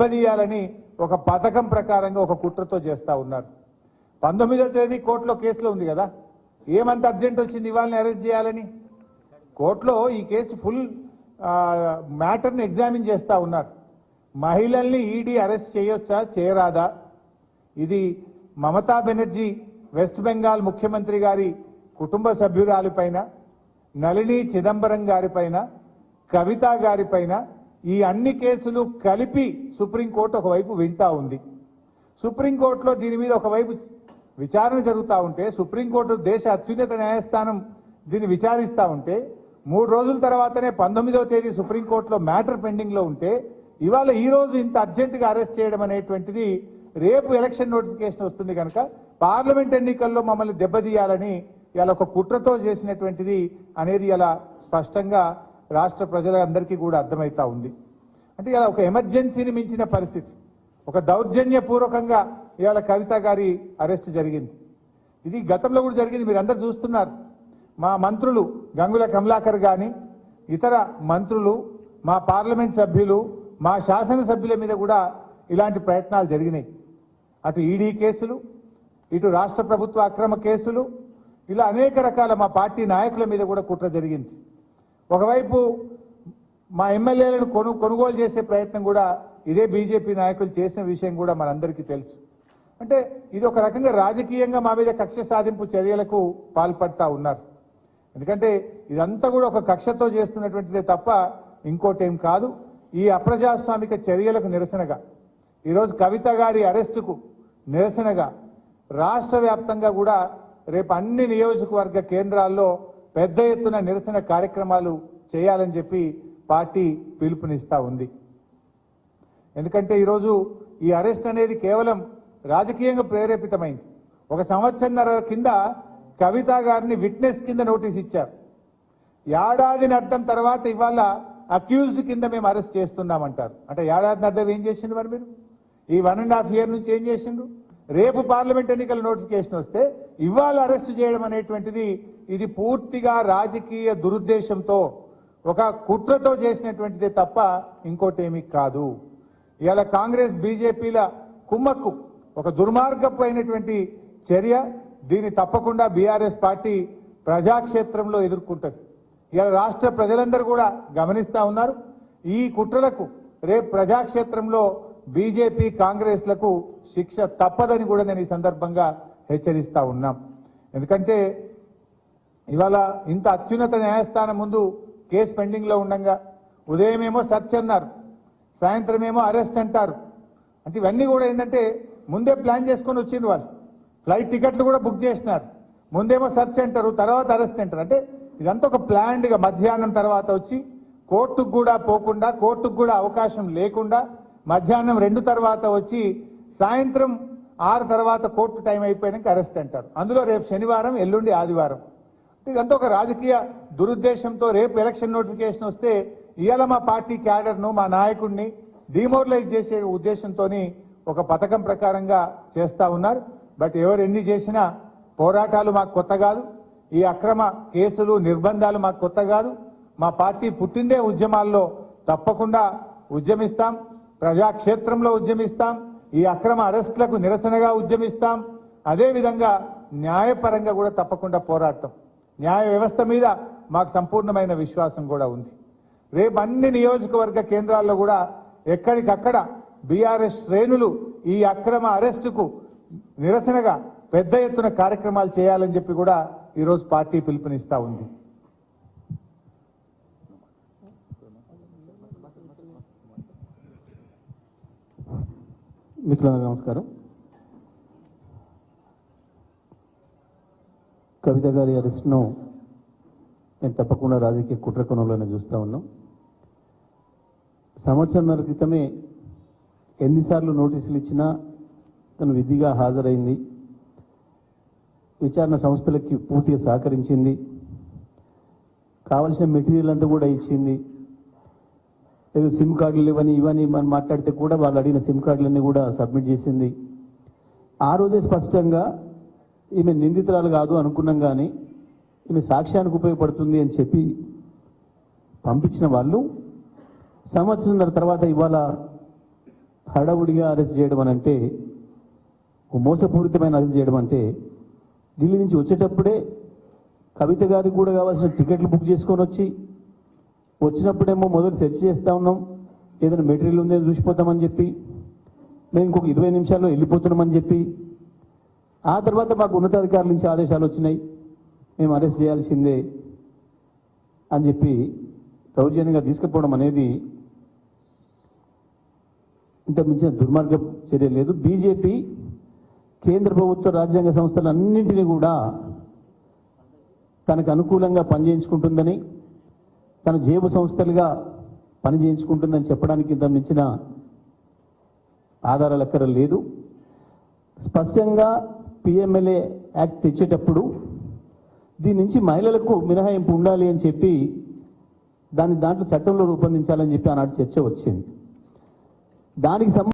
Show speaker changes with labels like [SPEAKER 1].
[SPEAKER 1] దెబ్బతీయాలని ఒక పథకం ప్రకారంగా ఒక కుట్రతో చేస్తూ ఉన్నారు. పంతొమ్మిదో తేదీ కోర్టులో కేసులో ఉంది కదా ఏమంత అర్జెంట్ వచ్చింది ఇవాళని అరెస్ట్ చేయాలని? కోర్టులో ఈ కేసు ఫుల్ మ్యాటర్ని ఎగ్జామిన్ చేస్తూ ఉన్నారు. మహిళల్ని ఈడీ అరెస్ట్ చేయొచ్చా చేయరాదా? ఇది మమతా బెనర్జీ వెస్ట్ బెంగాల్ ముఖ్యమంత్రి గారి కుటుంబ సభ్యురాలిపైన నళిని చిదంబరం గారిపైన కవిత గారిపైన ఈ అన్ని కేసులు కలిపి సుప్రీంకోర్టు ఒకవైపు వింటా ఉంది. సుప్రీంకోర్టులో దీని మీద ఒకవైపు విచారణ జరుగుతూ ఉంటే సుప్రీంకోర్టు దేశ అత్యున్నత న్యాయస్థానం దీన్ని విచారిస్తూ ఉంటే మూడు రోజుల తర్వాతనే పంతొమ్మిదవ తేదీ సుప్రీంకోర్టులో మ్యాటర్ పెండింగ్లో ఉంటే ఇవాళ ఈ రోజు ఇంత అర్జెంటుగా అరెస్ట్ చేయడం అనేటువంటిది రేపు ఎలక్షన్ నోటిఫికేషన్ వస్తుంది కనుక పార్లమెంట్ ఎన్నికల్లో మమ్మల్ని దెబ్బతీయాలని ఇలా ఒక కుట్రతో చేసినటువంటిది అనేది ఇలా స్పష్టంగా రాష్ట్ర ప్రజలందరికీ కూడా అర్థమవుతా ఉంది. అంటే ఇలా ఒక ఎమర్జెన్సీని మించిన పరిస్థితి. ఒక దౌర్జన్యపూర్వకంగా ఇవాళ కవిత గారి అరెస్ట్ జరిగింది. ఇది గతంలో కూడా జరిగింది మీరు అందరు చూస్తున్నారు. మా మంత్రులు గంగుల కమలాకర్ కానీ ఇతర మంత్రులు మా పార్లమెంట్ సభ్యులు మా శాసనసభ్యుల మీద కూడా ఇలాంటి ప్రయత్నాలు జరిగినాయి. అటు ఈడీ కేసులు ఇటు రాష్ట్ర ప్రభుత్వ అక్రమ కేసులు ఇలా అనేక రకాల మా పార్టీ నాయకుల మీద కూడా కుట్ర జరిగింది. ఒకవైపు మా ఎమ్మెల్యేలను కొను కొనుగోలు చేసే ప్రయత్నం కూడా ఇదే బీజేపీ నాయకులు చేసిన విషయం కూడా మనందరికీ తెలుసు. అంటే ఇది ఒక రకంగా రాజకీయంగా మా మీద కక్ష సాధింపు చర్యలకు పాల్పడతా ఉన్నారు. ఎందుకంటే ఇదంతా కూడా ఒక కక్షతో చేస్తున్నటువంటిదే తప్ప ఇంకోటేం కాదు. ఈ అప్రజాస్వామిక చర్యలకు నిరసనగా ఈరోజు కవిత గారి అరెస్టుకు నిరసనగా రాష్ట్ర వ్యాప్తంగా కూడా రేపు అన్ని నియోజకవర్గ కేంద్రాల్లో పెద్ద ఎత్తున నిరసన కార్యక్రమాలు చేయాలని చెప్పి పార్టీ పిలుపునిస్తా ఉంది. ఎందుకంటే ఈరోజు ఈ అరెస్ట్ అనేది కేవలం రాజకీయంగా ప్రేరేపితమైంది. ఒక సంవత్సరంన్నర కింద కవిత గారిని విట్నెస్ కింద నోటీస్ ఇచ్చారు. ఏడాదిని అర్థం తర్వాత ఇవాళ అక్యూజ్డ్ కింద మేము అరెస్ట్ చేస్తున్నామంటారు. అంటే ఏడాదిని అర్థం ఏం చేసిండు మరి మీరు? ఈ వన్ అండ్ హాఫ్ ఇయర్ నుంచి ఏం చేసిండు? రేపు పార్లమెంట్ ఎన్నికల నోటిఫికేషన్ వస్తే ఇవాళ అరెస్ట్ చేయడం అనేటువంటిది ఇది పూర్తిగా రాజకీయ దురుద్దేశంతో ఒక కుట్రతో చేసినటువంటిదే తప్ప ఇంకోటేమీ కాదు. ఇవాళ కాంగ్రెస్ బీజేపీల కుమ్మక్కు ఒక దుర్మార్గపు అయినటువంటి చర్య దీన్ని తప్పకుండా బీఆర్ఎస్ పార్టీ ప్రజాక్షేత్రంలో ఎదుర్కొంటుంది. ఇవాళ రాష్ట్ర ప్రజలందరూ కూడా గమనిస్తా ఉన్నారు. ఈ కుట్రలకు రేపు ప్రజాక్షేత్రంలో బీజేపీ కాంగ్రెస్లకు శిక్ష తప్పదని కూడా నేను ఈ సందర్భంగా హెచ్చరిస్తా ఉన్నాం. ఎందుకంటే ఇవాళ ఇంత అత్యున్నత న్యాయస్థానం ముందు కేసు పెండింగ్లో ఉండగా ఉదయం ఏమో సెర్చ్ అన్నారు సాయంత్రం ఏమో అరెస్ట్ అంటారు. అంటే ఇవన్నీ కూడా ఏంటంటే ముందే ప్లాన్ చేసుకొని వచ్చింది వాళ్ళు. ఫ్లైట్ టికెట్లు కూడా బుక్ చేసినారు. ముందేమో సెర్చ్ అంటారు తర్వాత అరెస్ట్ అంటారు. అంటే ఇదంతా ఒక ప్లాన్డ్గా మధ్యాహ్నం తర్వాత వచ్చి కోర్టుకు కూడా పోకుండా కోర్టుకు కూడా అవకాశం లేకుండా మధ్యాహ్నం రెండు తర్వాత వచ్చి సాయంత్రం ఆరు తర్వాత కోర్టు టైం అయిపోయినాక అరెస్ట్ అంటారు. అందులో రేపు శనివారం ఎల్లుండి ఆదివారం. ఇదంతా ఒక రాజకీయ దురుద్దేశంతో రేపు ఎలక్షన్ నోటిఫికేషన్ వస్తే ఇవాళ మా పార్టీ క్యాడర్ను మా నాయకుడిని డిమోరలైజ్ చేసే ఉద్దేశంతో ఒక పథకం ప్రకారంగా చేస్తా ఉన్నారు. బట్ ఎవరు ఎన్ని చేసినా పోరాటాలు మాకు కొత్త కాదు. ఈ అక్రమ కేసులు నిర్బంధాలు మాకు కొత్త కాదు. మా పార్టీ పుట్టిందే ఉద్యమాల్లో తప్పకుండా ఉద్యమిస్తాం. ప్రజాక్షేత్రంలో ఉద్యమిస్తాం. ఈ అక్రమ అరెస్టులకు నిరసనగా ఉద్యమిస్తాం. అదేవిధంగా న్యాయపరంగా కూడా తప్పకుండా పోరాడతాం. న్యాయ వ్యవస్థ మీద మాకు సంపూర్ణమైన విశ్వాసం కూడా ఉంది. రేపు అన్ని నియోజకవర్గ కేంద్రాల్లో కూడా ఎక్కడికక్కడ బీఆర్ఎస్ శ్రేణులు ఈ అక్రమ అరెస్టుకు నిరసనగా పెద్ద ఎత్తున కార్యక్రమాలు చేయాలని చెప్పి కూడా ఈరోజు పార్టీ పిలుపునిస్తా ఉంది.
[SPEAKER 2] మిత్రులందరూ నమస్కారం. కవిత గారి అరెస్ట్ను నేను తప్పకుండా రాజకీయ కుట్ర కోణంలోనే చూస్తూ ఉన్నాం. సంవత్సరంన్నర క్రితమే ఎన్నిసార్లు నోటీసులు ఇచ్చినా తను విధిగా హాజరైంది. విచారణ సంస్థలకి పూర్తిగా సహకరించింది. కావలసిన మెటీరియల్ అంతా కూడా ఇచ్చింది. లేదు సిమ్ కార్డులు ఇవని ఇవని మనం మాట్లాడితే కూడా వాళ్ళు అడిగిన సిమ్ కార్డులన్నీ కూడా సబ్మిట్ చేసింది. ఆ రోజే స్పష్టంగా ఈమె నిందితురాలు కాదు అనుకున్నాం కానీ ఈమె సాక్ష్యానికి ఉపయోగపడుతుంది అని చెప్పి పంపించిన వాళ్ళు సంవత్సరంన్నర తర్వాత ఇవాళ హడావుడిగా అరెస్ట్ చేయడం అని అంటే ఒక మోసపూరితమైన అరెస్ట్ చేయడం అంటే ఢిల్లీ నుంచి వచ్చేటప్పుడే కవిత గారికి కూడా కావాల్సిన టికెట్లు బుక్ చేసుకొని వచ్చి వచ్చినప్పుడేమో మొదలు సెర్చ్ చేస్తా ఉన్నాం ఏదైనా మెటీరియల్ ఉందని చూసిపోతామని చెప్పి మేము ఇంకొక ఇరవై నిమిషాల్లో వెళ్ళిపోతున్నామని చెప్పి ఆ తర్వాత మాకు ఉన్నతాధికారుల నుంచి ఆదేశాలు వచ్చినాయి. మేము అరెస్ట్ చేయాల్సిందే అని చెప్పి దౌర్జన్యంగా తీసుకుపోవడం అనేది ఇంత మించిన దుర్మార్గ చర్య లేదు. బీజేపీ కేంద్ర ప్రభుత్వ రాజ్యాంగ సంస్థలన్నింటినీ కూడా తనకు అనుకూలంగా పనిచేయించుకుంటుందని తన జేబు సంస్థలుగా పని చేయించుకుంటుందని చెప్పడానికి ఇంత మించిన ఆధారాలు ఎక్కడ లేదు. స్పష్టంగా పిఎంఎల్ఏ యాక్ట్ తెచ్చేటప్పుడు దీని నుంచి మహిళలకు మినహాయింపు ఉండాలి అని చెప్పి దాన్ని దాంట్లో చట్టంలో రూపొందించాలని చెప్పి ఆనాడు చర్చ వచ్చింది. దానికి సంబంధించి